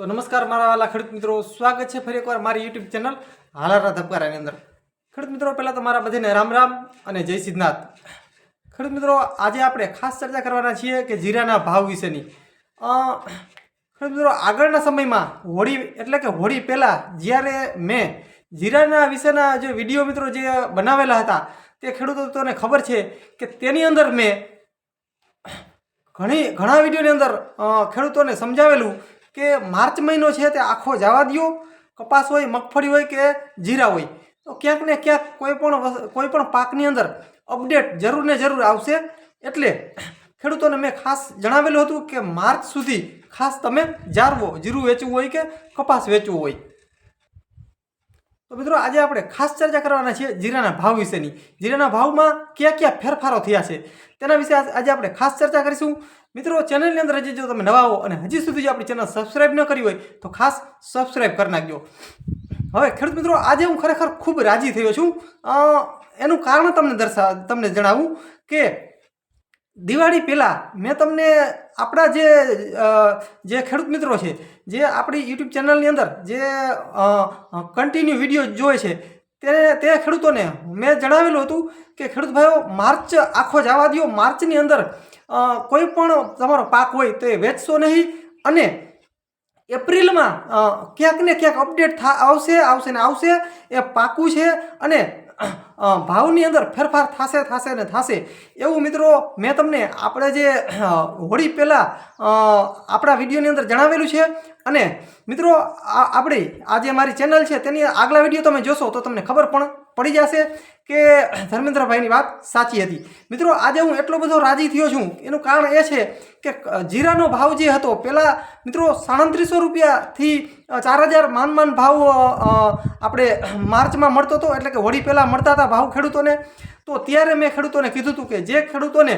તો નમસ્કાર મારા વાલા ખેડૂત મિત્રો, સ્વાગત છે ફરી એકવાર મારી યુટ્યુબ ચેનલ હાલારા ધબકારાની અંદર. ખેડૂત મિત્રો, પહેલાં તો મારા બધાને રામ રામ અને જય સિદ્ધનાથ. ખેડૂત મિત્રો, આજે આપણે ખાસ ચર્ચા કરવાના છીએ કે જીરાના ભાવ વિશેની. ખેડૂત મિત્રો, આગળના સમયમાં હોળી, એટલે કે હોળી પહેલાં જ્યારે મેં જીરાના વિશેના જે વીડિયો મિત્રો જે બનાવેલા હતા, તે ખેડૂતોને ખબર છે કે તેની અંદર મેં ઘણી, ઘણા વિડીયોની અંદર ખેડૂતોને સમજાવેલું કે માર્ચ મહિનો છે તે આખો જવા દ્યો. કપાસ હોય, મગફળી હોય કે જીરા હોય. તો ક્યાંક ને ક્યાંક કોઈ પણ કોઈ પણ પાકની અંદર અપડેટ જરૂર ને જરૂર આવશે. એટલે ખેડૂતોને મેં ખાસ જણાવેલું હતું કે માર્ચ સુધી ખાસ તમે જાળવો જીરું વેચવું હોય કે કપાસ વેચવું હોય. તો મિત્રો આજે આપણે ખાસ ચર્ચા કરવાના છીએ જીરાના ભાવ વિશેની. જીરાના ભાવમાં કયા કયા ફેરફારો થયા છે તેના વિશે આજે આપણે ખાસ ચર્ચા કરીશું. મિત્રો ચેનલની અંદર હજી જો તમે નવા હો અને હજી સુધી જો આપણી ચેનલ સબસ્ક્રાઈબ ન કરી હોય તો ખાસ સબસ્ક્રાઈબ કરી નાખજો. હવે ખેડૂત મિત્રો, આજે હું ખરેખર ખૂબ રાજી થયો છું. એનું કારણ તમને દર્શા તમને જણાવું કે દિવાળી પહેલાં મેં તમને આપણા જે જે ખેડૂત મિત્રો છે જે આપણી યુટ્યુબ ચેનલની અંદર જે કન્ટિન્યુ વીડિયો જોવે છે, તે તે ખેડૂતોને મેં જણાવેલું હતું કે ખેડૂત ભાઈઓ, માર્ચ આખો જવા દો માર્ચની અંદર કોઈ પણ તમારો પાક હોય તે વેચશો નહીં અને એપ્રિલમાં ક્યાંક ને ક્યાંક અપડેટ થા, આવશે આવશે ને આવશે, એ પાકું છે અને ભાવની અંદર ફેરફાર થશે થશે ને થશે. એવું મિત્રો, મેં તમને આપણે જે હોળી પહેલાં આપણા વિડીયોની અંદર જણાવેલું છે અને મિત્રો, આ આપણી, આ જે મારી ચેનલ છે, તેની આગલા વીડિયો તમે જોશો તો તમને ખબર પણ પડી જશે કે ધર્મેન્દ્રભાઈની વાત સાચી હતી. મિત્રો, આજે હું એટલો બધો રાજી થયો છું. એનું કારણ એ છે કે જીરાનો ભાવ જે હતો પહેલાં મિત્રો, સાડત્રીસો રૂપિયાથી ચાર હજાર માન માન ભાવ આપણે માર્ચમાં મળતો હતો, એટલે કે વળી પહેલાં મળતા હતા ભાવ ખેડૂતોને. તો ત્યારે મેં ખેડૂતોને કીધું હતું કે, જે ખેડૂતોને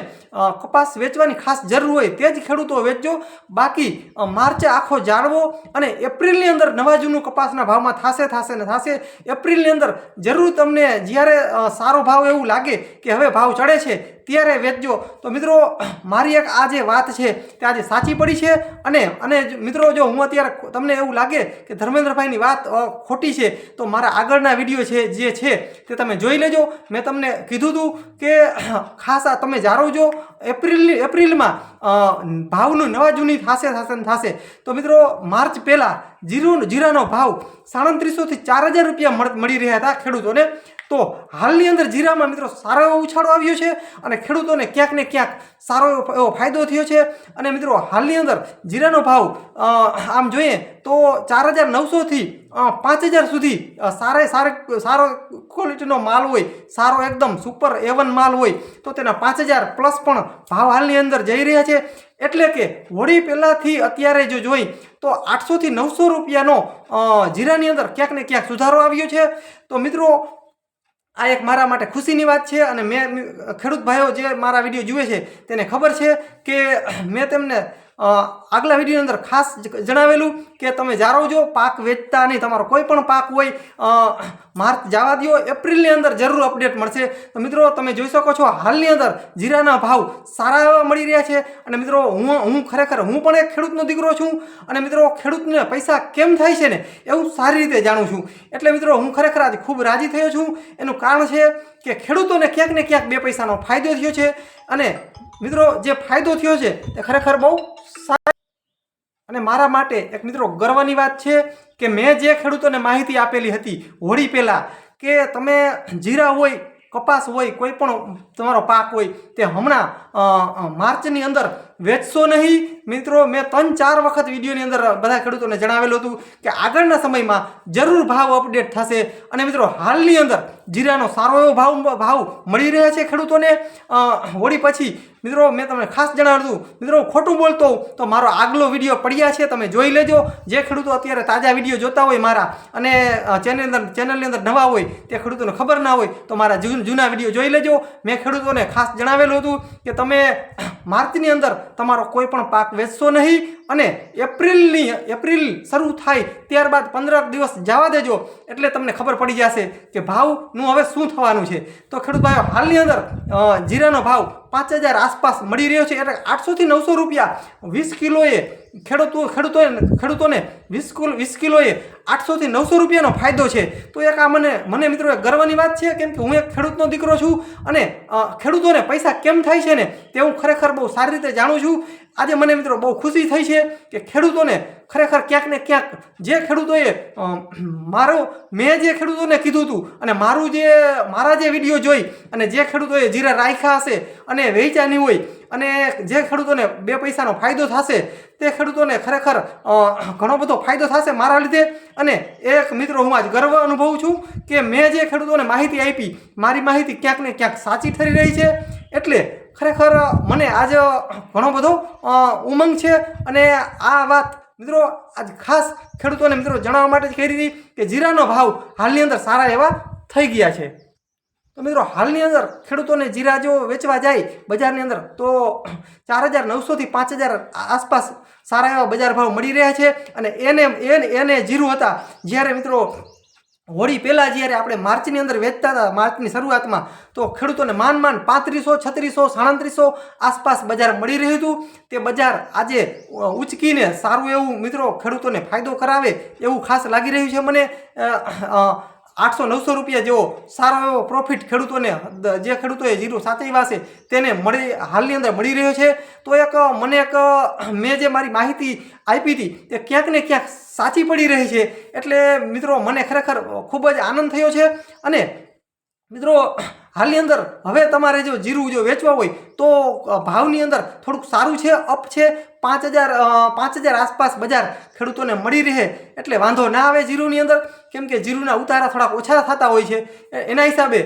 કપાસ વેચવાની ખાસ જરૂર હોય, તે જ ખેડૂતો વેચજો. બાકી માર્ચે આખો જાળવો અને એપ્રિલની અંદર નવા જૂનું કપાસના ભાવમાં થશે થશે ને થશે. એપ્રિલની અંદર જરૂર તમને જ્યારે સારો ભાવ એવું લાગે કે હવે ભાવ ચડે છે ત્યારે વેચજો. તો મિત્રો, મારી એક આ જે વાત છે તે આજે સાચી પડી છે અને અને મિત્રો, જો હું અત્યારે તમને એવું લાગે કે ધર્મેન્દ્રભાઈની વાત ખોટી છે, તો મારા આગળના વીડિયો છે, જે છે તે તમે જોઈ લેજો. મેં તમને કીધું હતું કે, ખાસ આ તમે જાળવજો એપ્રિલની એપ્રિલમાં ભાવનું નવા જૂની થશે થશે થશે. તો મિત્રો, માર્ચ પહેલાં જીરું, જીરાનો ભાવ સાડત્રીસોથી ચાર હજાર રૂપિયા મળી રહ્યા હતા ખેડૂતોને. તો હાલની અંદર જીરામાં મિત્રો સારો એવો ઉછાળો આવ્યો છે અને ખેડૂતોને ક્યાંક ને ક્યાંક સારો એવો ફાયદો થયો છે. અને મિત્રો હાલની અંદર જીરાનો ભાવ આમ જોઈએ તો ચાર હજાર નવસોથી પાંચ હજાર સુધી સારા સારા, સારો ક્વોલિટીનો માલ હોય, સારો એકદમ સુપર એવન માલ હોય, તો તેના પાંચ હજાર પ્લસ પણ ભાવ હાલની અંદર જઈ રહ્યા છે. એટલે કે હોળી પહેલાંથી અત્યારે જો જોઈ તો આઠસોથી નવસો રૂપિયાનો જીરાની અંદર ક્યાંક ને ક્યાંક સુધારો આવ્યો છે. તો મિત્રો આ એક મારા માટે ખુશીની વાત છે અને મેં ખેડૂત ભાઈઓ જે મારા વીડિયો જુએ છે તેને ખબર છે કે મેં તેમને આગલા વિડીયોની અંદર ખાસ જણાવેલું કે તમે જાળવજો પાક વેચતા નહીં, તમારો કોઈ પણ પાક હોય માર્ચ જવા દો એપ્રિલની અંદર જરૂર અપડેટ મળશે. તો મિત્રો, તમે જોઈ શકો છો, હાલની અંદર જીરાના ભાવ સારા એવા મળી રહ્યા છે. અને મિત્રો, હું હું ખરેખર, હું પણ એક ખેડૂતનો દીકરો છું. અને મિત્રો, ખેડૂતને પૈસા કેમ થાય છે ને, એવું સારી રીતે જાણું છું. એટલે મિત્રો, હું ખરેખર આજે ખૂબ રાજી થયો છું. એનું કારણ છે કે ખેડૂતોને ક્યાંક ને ક્યાંક બે પૈસાનો ફાયદો થયો છે. અને મિત્રો, જે ફાયદો થયો છે તે ખરેખર બહુ અને મારા માટે એક મિત્રો ગર્વની વાત છે કે મેં જે ખેડૂતોને માહિતી આપેલી હતી હોળી પહેલાં કે તમે જીરા હોય, કપાસ હોય, કોઈ પણ તમારો પાક હોય, તે હમણાં માર્ચની અંદર વેચશો નહીં મિત્રો, મેં ત્રણ ચાર વખત વિડીયોની અંદર બધા ખેડૂતોને જણાવેલું હતું કે આગળના સમયમાં જરૂર ભાવ અપડેટ થશે. અને મિત્રો, હાલની અંદર જીરાનો સારો એવો ભાવ ભાવ મળી રહ્યા છે ખેડૂતોને. હોળી પછી, મિત્રો, મેં તમને ખાસ જણાવ્યું હતું, મિત્રો, ખોટું બોલતો હોઉં તો મારો આગલો વીડિયો પડ્યા છે, તમે જોઈ લેજો. જે ખેડૂતો અત્યારે તાજા વીડિયો જોતા હોય મારા અને ચેનલ અંદર, ચેનલની અંદર નવા હોય તે ખેડૂતોને ખબર ના હોય તો મારા જૂના વીડિયો જોઈ લેજો. મેં ખેડૂતોને ખાસ જણાવેલું હતું કે તમે માર્ચની અંદર તમારો કોઈ પણ પાક વેચશો નહીં અને એપ્રિલની, એપ્રિલ શરૂ થાય ત્યારબાદ પંદર દિવસ જવા દેજો. એટલે તમને ખબર પડી જશે કે ભાવનું હવે શું થવાનું છે. તો ખેડૂત ભાઈઓ, હાલની અંદર જીરાનો ભાવ પાંચ હજાર આસપાસ મળી રહ્યો છે. એટલે આઠસોથી નવસો રૂપિયા વીસ કિલોએ ખેડૂતો ખેડૂતોએ ખેડૂતોને વીસ કિલો વીસ કિલોએ આઠસોથી નવસો રૂપિયાનો ફાયદો છે. તો એક આ મને મને મિત્રો ગર્વની વાત છે, કેમ કે હું એક ખેડૂતનો દીકરો છું અને ખેડૂતોને પૈસા કેમ થાય છે ને તે હું ખરેખર બહુ સારી રીતે જાણું છું. આજે મને મિત્રો બહુ ખુશી થઈ છે કે ખેડૂતોને ખરેખર ક્યાંક ને ક્યાંક જે ખેડૂતોએ મારો, મેં જે ખેડૂતોને કીધું હતું અને મારું જે, મારા જે વીડિયો જોઈ અને જે ખેડૂતોએ જીરા રાખ્યા હશે અને વેચાની હોય અને જે ખેડૂતોને બે પૈસાનો ફાયદો થશે, તે ખેડૂતોને ખરેખર ઘણો બધો ફાયદો થશે મારા લીધે. અને એક મિત્રો હું આજ ગર્વ અનુભવું છું કે મેં જે ખેડૂતોને માહિતી આપી, મારી માહિતી ક્યાંક ને ક્યાંક સાચી ઠરી રહી છે. એટલે ખરેખર મને આજ ઘણો બધો ઉમંગ છે અને આ વાત મિત્રો, આજ ખાસ ખેડૂતોને મિત્રો જણાવવા માટે જ કરી હતી કે જીરાનો ભાવ હાલની અંદર સારા એવા થઈ ગયા છે. તો મિત્રો, હાલની અંદર ખેડૂતોને જીરા જો વેચવા જાય બજારની અંદર, તો ચાર હજાર નવસોથી પાંચ હજાર આસપાસ સારા એવા બજાર ભાવ મળી રહ્યા છે અને એને એને જીરું હતા. જ્યારે મિત્રો હોળી પહેલાં જ્યારે આપણે માર્ચની અંદર વેચતા હતા, માર્ચની શરૂઆતમાં, તો ખેડૂતોને માન માન પાંત્રીસો, છત્રીસો, સાડત્રીસો આસપાસ બજાર મળી રહ્યું હતું. તે બજાર આજે ઉચકીને સારું એવું મિત્રો ખેડૂતોને ફાયદો કરાવે એવું ખાસ લાગી રહ્યું છે મને. આઠસો નવસો રૂપિયા જેવો સારો એવો પ્રોફિટ ખેડૂતોને જે ખેડૂતોએ જીરું સાચવ્યા છે તેને મળી, હાલની અંદર મળી રહ્યો છે. તો એક, મને એક, મેં જે મારી માહિતી આપી હતી તે ક્યાંક ને ક્યાંક સાચી પડી રહી છે. એટલે મિત્રો, મને ખરેખર ખૂબ જ આનંદ થયો છે. અને મિત્રો હાલની અંદર હવે તમારે જો જીરું જો વેચવા હોય તો ભાવની અંદર થોડુંક સારું છે, અપ છે. પાંચ હજાર પાંચ હજાર આસપાસ બજાર ખેડૂતોને મળી રહે એટલે વાંધો ના આવે જીરુની અંદર. કેમ કે જીરુના ઉતારા થોડાક ઓછા થતા હોય છે. એના હિસાબે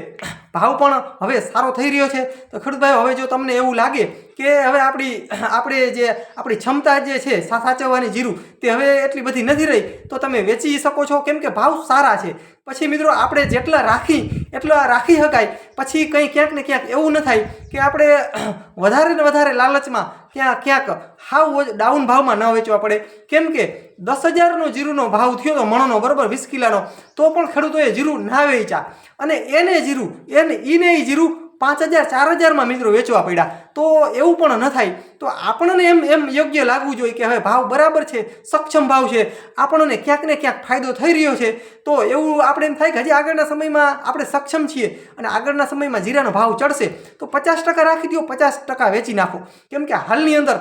ભાવ પણ હવે સારો થઈ રહ્યો છે. તો ખેડૂતભાઈ હવે જો તમને એવું લાગે કે હવે આપણી, આપણે જે, આપણી ક્ષમતા જે છે સાચવવાની જીરું તે હવે એટલી બધી નથી રહી, તો તમે વેચી શકો છો. કેમ કે ભાવ સારા છે. પછી મિત્રો, આપણે જેટલા રાખી એટલા રાખી શકાય પછી કંઈ ક્યાંક ને ક્યાંક એવું ન થાય કે આપણે વધારે ને વધારે લાલચમાં ક્યાં ક્યાંક હાવ ડાઉન ભાવમાં ન વેચવા પડે. કેમ કે દસ હજારનો જીરુનો ભાવ થયો તો મણોનો, બરાબર? વીસ કિલાનો. તો પણ ખેડૂતોએ જીરું ના વેચ્યા. અને એને જીરું, એને એને એ જીરું પાંચ હજાર, ચાર હજારમાં મિત્રો વેચવા પડ્યા. તો એવું પણ ન થાય. તો આપણને એમ એમ યોગ્ય લાગવું જોઈએ કે હવે ભાવ બરાબર છે, સક્ષમ ભાવ છે. આપણને ક્યાંક ને ક્યાંક ફાયદો થઈ રહ્યો છે. તો એવું આપણે એમ થાય કે હજી આગળના સમયમાં આપણે સક્ષમ છીએ અને આગળના સમયમાં જીરાનો ભાવ ચડશે. તો પચાસ ટકા રાખી દો પચાસ ટકા વેચી નાખો. કેમ કે હાલની અંદર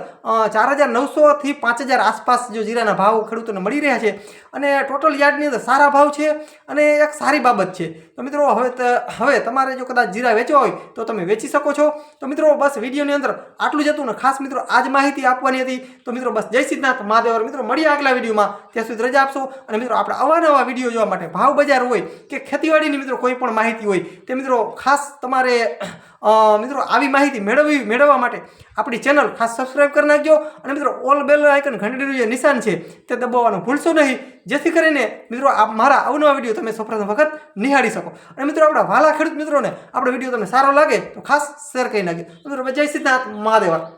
ચાર હજાર નવસોથી પાંચ હજાર આસપાસ જો જીરાના ભાવ ખેડૂતોને મળી રહ્યા છે અને ટોટલ યાર્ડની અંદર સારા ભાવ છે અને એક સારી બાબત છે. તો મિત્રો, હવે હવે તમારે જો કદાચ જીરા વેચવા હોય તો તમે વેચી શકો છો. તો મિત્રો, બસ વિડીયોની અંદર આટલું જ હતું ને ખાસ મિત્રો, આજ માહિતી આપવાની હતી. તો મિત્રો, બસ જય સિદ્ધનાથ મહાદેવર મિત્રો, મળીએ આગલા વિડીયોમાં. ત્યાં સુધી રજા આપશો. અને મિત્રો, આપણે અવાનવા વીડિયો જોવા માટે ભાવ બજાર હોય કે ખેતીવાડીની મિત્રો કોઈ પણ માહિતી હોય, તે મિત્રો, ખાસ તમારે મિત્રો, આવી માહિતી મેળવવી, મેળવવા માટે આપણી ચેનલ ખાસ સબસ્ક્રાઇબ કરી નાખજો. અને મિત્રો ઓલ બેલ આઇકન ઘંટડીનું જે નિશાન છે, તે દબાવવાનું ભૂલશો નહીં. જેથી કરીને, મિત્રો આ મારા અવનવા વીડિયો તમે સૌપ્રથમ વખત નિહાળી શકો. અને મિત્રો, આપણા વાલા ખેડૂત મિત્રોને આપણો વીડિયો તમને સારો લાગે, તો ખાસ શેર કરી નાખજો. મિત્રો, જય સિદ્ધાર્થ મહાદેવા